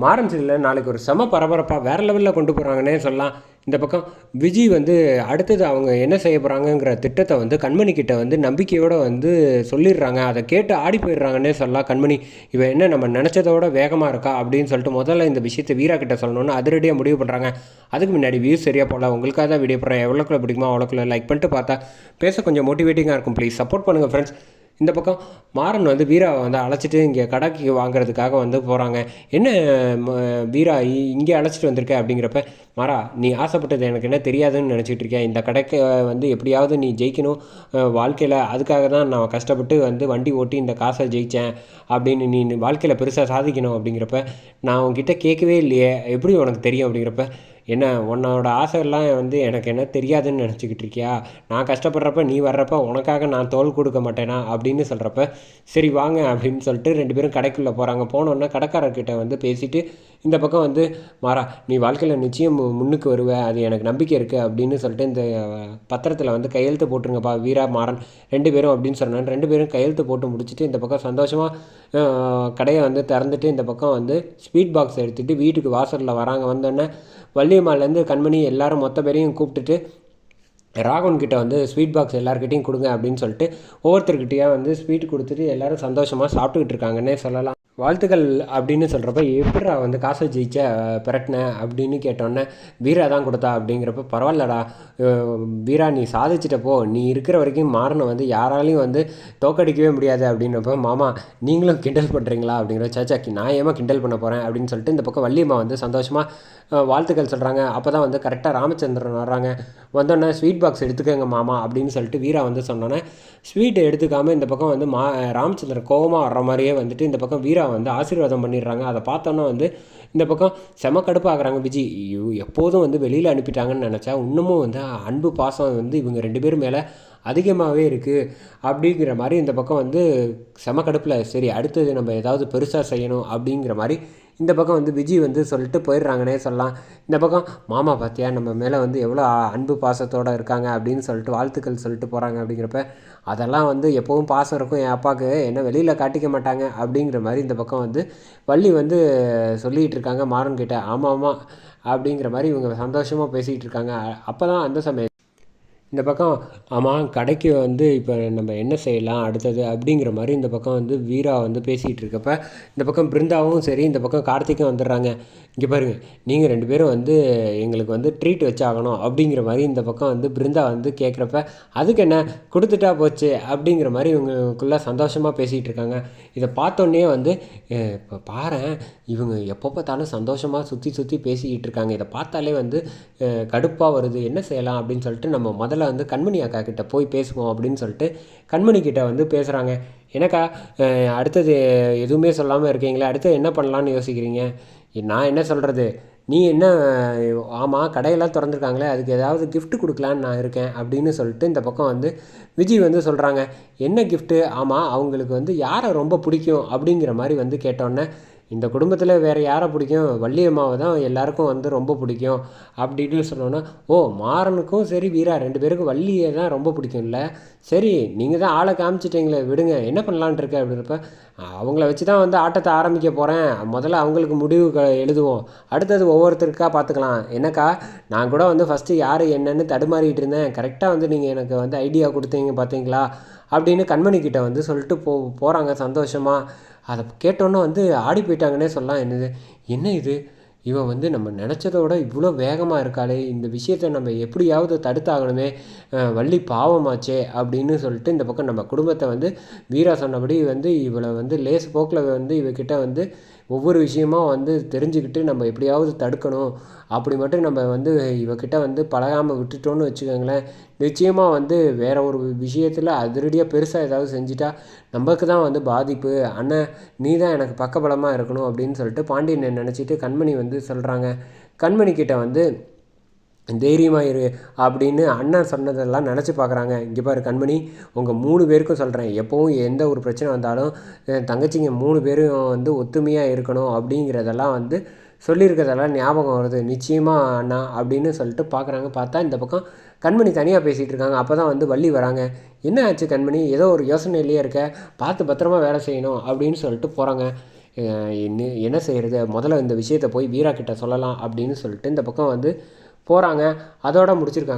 மாறன் சீரியலில் நாளைக்கு ஒரு செம பரபரப்பாக வேறு லெவலில் கொண்டு போகிறாங்கன்னே சொல்லலாம். இந்த பக்கம் விஜய் வந்து அடுத்தது அவங்க என்ன செய்ய போகிறாங்கங்கிற திட்டத்தை வந்து கண்மணி கிட்ட வந்து நம்பிக்கையோடு வந்து சொல்லிடுறாங்க. அதை கேட்டு ஆடி போயிடுறாங்கன்னே சொல்லலாம். கண்மணி இவன் என்ன நம்ம நினச்சதோட வேகமாக இருக்கா அப்படின்னு சொல்லிட்டு முதல்ல இந்த விஷயத்தை வீரா கிட்ட சொல்லணும்னு அதிரடியாக முடிவு பண்ணுறாங்க அதுக்கு முன்னாடி வியூஸ் சரியாக போகல. உங்களுக்காக தான் வீடியோ போடுறேன். எவ்வளோக்குள்ள பிடிக்குமோ அவ்வளோக்குள்ள லைக் பண்ணிட்டு பார்த்தா பேச கொஞ்சம் மோட்டிவேட்டிங்காக இருக்கும். ப்ளீஸ் சப்போர்ட் பண்ணுங்கள் ஃப்ரெண்ட்ஸ் இந்த பக்கம் மாறன் வந்து வீராவை வந்து அழைச்சிட்டு இங்கே கடைக்கு வாங்குறதுக்காக வந்து போகிறாங்க என்ன ம, வீரா இ- இங்கே அழைச்சிட்டு வந்திருக்க? அப்படிங்கிறப்ப மாறா நீ ஆசைப்பட்டது எனக்கு என்ன தெரியாதுன்னு நினச்சிட்டு இருக்கேன் இந்த கடைக்கு வந்து எப்படியாவது நீ ஜெயிக்கணும். வாழ்க்கையில் அதுக்காக தான் நான் கஷ்டப்பட்டு வந்து வண்டி ஓட்டி இந்த காசை ஜெயித்தேன் அப்படின்னு நீ வாழ்க்கையில் பெருசாக சாதிக்கணும் அப்படிங்கிறப்ப நான் உங்ககிட்ட கேட்கவே இல்லையே. எப்படி உனக்கு தெரியும் அப்படிங்கிறப்ப என்ன உன்னோட ஆசையெல்லாம் வந்து எனக்கு என்ன தெரியாதுன்னு நினச்சிக்கிட்டு இருக்கியா? நான் கஷ்டப்படுறப்ப நீ வர்றப்ப உனக்காக நான் தோல் கொடுக்க மாட்டேனா? அப்படின்னு சொல்கிறப்ப சரி வாங்க அப்படின்னு சொல்லிட்டு ரெண்டு பேரும் கடைக்குள்ளே போகிறாங்க போனோன்னே கடைக்காரர்கிட்ட வந்து பேசிட்டு இந்த பக்கம் வந்து மாறா நீ வாழ்க்கையில் நிச்சயம் முன்னுக்கு வருவ. அது எனக்கு நம்பிக்கை இருக்குது அப்படின்னு சொல்லிட்டு இந்த பத்திரத்தில் வந்து கையெழுத்து போட்டுருங்கப்பா வீரா மாறன் ரெண்டு பேரும் அப்படின்னு சொன்னேன் ரெண்டு பேரும் கையெழுத்து போட்டு முடிச்சுட்டு இந்த பக்கம் சந்தோஷமாக கடையை வந்து திறந்துட்டு இந்த பக்கம் வந்து ஸ்வீட் பாக்ஸ் எடுத்துகிட்டு வீட்டுக்கு வாசலில் வராங்க. வந்தோடனே வள்ளியம்மாலேருந்து கண்மணி எல்லாரும் மொத்த பேரையும் கூப்பிட்டுட்டு ராகவன் கிட்ட வந்து ஸ்வீட் பாக்ஸ் எல்லாருக்கிட்டையும் கொடுங்க அப்படின்னு சொல்லிட்டு ஒவ்வொருத்தர்கிட்டயா வந்து ஸ்வீட் கொடுத்துட்டு எல்லாரும் சந்தோஷமாக சாப்பிட்டுக்கிட்டு இருக்காங்கன்னே சொல்லலாம். வாழ்த்துக்கள் அப்படின்னு சொல்கிறப்ப எப்படிடா வந்து காசை ஜெயிச்ச பிரட்டின? அப்படின்னு கேட்டோன்னே வீரா தான் கொடுத்தா? அப்படிங்கிறப்ப பரவாயில்லடா வீரா நீ சாதிச்சிட்டப்போ நீ இருக்கிற வரைக்கும் மாறனை வந்து யாராலையும் வந்து தோக்கடிக்கவே முடியாது. அப்படின்றப்ப மாமா நீங்களும் கிண்டல் பண்ணுறீங்களா அப்படிங்கிற சாச்சாக்கி நான் ஏமா கிண்டல் பண்ண போகிறேன் அப்படின்னு சொல்லிட்டு இந்த பக்கம் வள்ளியம்மா வந்து சந்தோஷமாக வாழ்த்துக்கள் சொல்கிறாங்க அப்போ தான் வந்து கரெக்டாக ராமச்சந்திரன் வர்றாங்க. வந்தோடனே ஸ்வீட் பாக்ஸ் எடுத்துக்கோங்க மாமா அப்படின்னு சொல்லிட்டு வீரா வந்து சொன்னோன்னே ஸ்வீட்டை எடுத்துக்காமல் இந்த பக்கம் வந்து மா ராமச்சந்திரன் கோவமாக வர்ற மாதிரியே வந்துட்டு இந்த பக்கம் வீரா வந்து ஆசீர்வாதம் பண்ணிடுறாங்க. அதை பார்த்தோன்னே வந்து இந்த பக்கம் செம கடுப்பாகிறாங்க விஜய் ஐயோ, எப்போதும் வந்து வெளியில் அனுப்பிட்டாங்கன்னு நினச்சா இன்னமும் வந்து அன்பு பாசம் வந்து இவங்க ரெண்டு பேரும் மேலே அதிகமாகவே இருக்குது அப்படிங்கிற மாதிரி இந்த பக்கம் வந்து செம கடுப்பில் சரி அடுத்தது நம்ம ஏதாவது பெருசாக செய்யணும் அப்படிங்கிற மாதிரி இந்த பக்கம் வந்து விஜய் வந்து சொல்லிட்டு போயிடுறாங்கன்னே சொல்லலாம். இந்த பக்கம் மாமா பார்த்தியா நம்ம மேலே வந்து எவ்வளோ அன்பு பாசத்தோடு இருக்காங்க அப்படின்னு சொல்லிட்டு வாழ்த்துக்கள் சொல்லிட்டு போகிறாங்க அப்படிங்கிறப்ப அதெல்லாம் வந்து எப்போவும் பாசம் இருக்கும் என் அப்பாவுக்கு என்ன வெளியில் காட்டிக்க மாட்டாங்க அப்படிங்கிற மாதிரி இந்த பக்கம் வந்து வள்ளி வந்து சொல்லிகிட்டு இருக்காங்க மாறன் கிட்ட. ஆமாம் ஆமாம் அப்படிங்கிற மாதிரி இவங்க சந்தோஷமாக பேசிகிட்டு இருக்காங்க. அப்போ தான் அந்த சமயம் இந்த பக்கம் ஆமாம் கடைக்கு வந்து இப்போ நம்ம என்ன செய்யலாம் அடுத்தது அப்படிங்கிற மாதிரி இந்த பக்கம் வந்து வீரா வந்து பேசிகிட்டு இருக்கப்ப இந்த பக்கம் பிருந்தாவும் சரி இந்த பக்கம் கார்த்திக்கும் வந்துடுறாங்க. இங்கே பாருங்கள் நீங்கள் ரெண்டு பேரும் வந்து எங்களுக்கு வந்து ட்ரீட் வச்சாகணும் அப்படிங்கிற மாதிரி இந்த பக்கம் வந்து பிருந்தா வந்து கேட்குறப்ப அதுக்கு என்ன கொடுத்துட்டா போச்சு அப்படிங்கிற மாதிரி இவங்களுக்குள்ளே சந்தோஷமாக பேசிகிட்டு இருக்காங்க. இதை பார்த்தோன்னே வந்து இப்போ பாரேன் இவங்க எப்போ பார்த்தாலும் சந்தோஷமாக சுற்றி சுற்றி பேசிக்கிட்டு இருக்காங்க. இதை பார்த்தாலே வந்து கடுப்பாக வருது. என்ன செய்யலாம்? அப்படின்னு சொல்லிட்டு நம்ம முதல்ல வந்து கண்மணி அக்கா கிட்ட போய் பேசுவோம் அப்படின்னு சொல்லிட்டு கண்மணி கிட்ட வந்து பேசுகிறாங்க எனக்கா அடுத்தது எதுவுமே சொல்லாமல் இருக்கீங்களே அடுத்து என்ன பண்ணலான்னு யோசிக்கிறீங்க? நான் என்ன சொல்கிறது நீ என்ன ஆமாம் கடையெல்லாம் திறந்துருக்காங்களே அதுக்கு ஏதாவது கிஃப்ட் கொடுக்கலான்னு நான் இருக்கேன் அப்படின்னு சொல்லிட்டு இந்த பக்கம் வந்து விஜய் வந்து சொல்கிறாங்க என்ன கிஃப்ட்டு ஆமாம் அவங்களுக்கு வந்து யாரை ரொம்ப பிடிக்கும் அப்படிங்கிற மாதிரி வந்து கேட்டோன்னே இந்த குடும்பத்தில் வேறு யாரை பிடிக்கும்? வள்ளியம்மாவை தான் எல்லாருக்கும் வந்து ரொம்ப பிடிக்கும். அப்படின்னு சொன்னோன்னா ஓ மாறனுக்கும் சரி வீரா ரெண்டு பேருக்கும் வள்ளியை தான் ரொம்ப பிடிக்கும்ல. சரி நீங்கள் தான் ஆளை காமிச்சிட்டிங்களே விடுங்க என்ன பண்ணலான்ட்டு இருக்க? அப்படின்றப்ப அவங்கள வச்சு தான் வந்து ஆட்டத்தை ஆரம்பிக்க போகிறேன் முதல்ல அவங்களுக்கு முடிவு க எழுதுவோம். அடுத்தது ஒவ்வொருத்தருக்கா பார்த்துக்கலாம் என்னக்கா நான் கூட வந்து ஃபஸ்ட்டு யார் என்னன்னு தடுமாறிட்டு இருந்தேன். கரெக்டாக வந்து நீங்கள் எனக்கு வந்து ஐடியா கொடுத்தீங்க பார்த்தீங்களா அப்படின்னு கண்மணி கிட்ட வந்து சொல்லிட்டு போ போகிறாங்க சந்தோஷமாக அதை கேட்டோன்னே வந்து ஆடி போயிட்டாங்கன்னே சொல்லலாம். என்னது? என்ன இது? இவன் வந்து நம்ம நினச்சதோட இவ்வளோ வேகமாக இருக்காளே. இந்த விஷயத்த நம்ம எப்படியாவது தடுத்தாகணுமே. வள்ளி பாவமாச்சே அப்படின்னு சொல்லிட்டு இந்த பக்கம் நம்ம குடும்பத்தை வந்து வீரா சொன்னபடி வந்து இவளை வந்து லேஸ் போக்கில் வந்து இவகிட்ட வந்து ஒவ்வொரு விஷயமா வந்து தெரிஞ்சுக்கிட்டு நம்ம எப்படியாவது தடுக்கணும். அப்படி மட்டும் நம்ம வந்து இவக்கிட்ட வந்து பழகாமல் விட்டுட்டோன்னு வச்சுக்கோங்களேன். நிச்சயமாக வந்து வேற ஒரு விஷயத்தில் அதிரடியாக பெருசாக ஏதாவது செஞ்சிட்டா நமக்கு தான் வந்து பாதிப்பு. அண்ணன் நீ தான் எனக்கு பக்கபலமாக இருக்கணும் அப்படின்னு சொல்லிட்டு பாண்டியனை நினச்சிட்டு கண்மணி வந்து சொல்கிறாங்க கண்மணி கிட்ட வந்து தைரியமாக இரு அப்படின்னு அண்ணன் சொன்னதெல்லாம் நினச்சி பார்க்குறாங்க. இங்கே பாரு கண்மணி உங்கள் மூணு பேருக்கும் சொல்கிறேன் எப்போவும் எந்த ஒரு பிரச்சனை வந்தாலும் தங்கச்சிங்க மூணு பேரும் வந்து ஒத்துமையாக இருக்கணும் அப்படிங்கிறதெல்லாம் வந்து சொல்லியிருக்கிறதெல்லாம் ஞாபகம் வருது. நிச்சயமாக அண்ணா அப்படின்னு சொல்லிட்டு பார்க்குறாங்க. பார்த்தா இந்த பக்கம் கண்மணி தனியாக பேசிகிட்டு இருக்காங்க. அப்போ தான் வந்து வள்ளி வராங்க. என்ன ஆச்சு கண்மணி? ஏதோ ஒரு யோசனையிலேயே இருக்க. பார்த்து பத்திரமா வேலை செய்யணும் அப்படின்னு சொல்லிட்டு போகிறாங்க என்ன- என்ன செய்கிறது முதல்ல இந்த விஷயத்தை போய் வீரா கிட்ட சொல்லலாம் அப்படின்னு சொல்லிட்டு இந்த பக்கம் வந்து போகிறாங்க அதோட முடிச்சிருக்காங்க.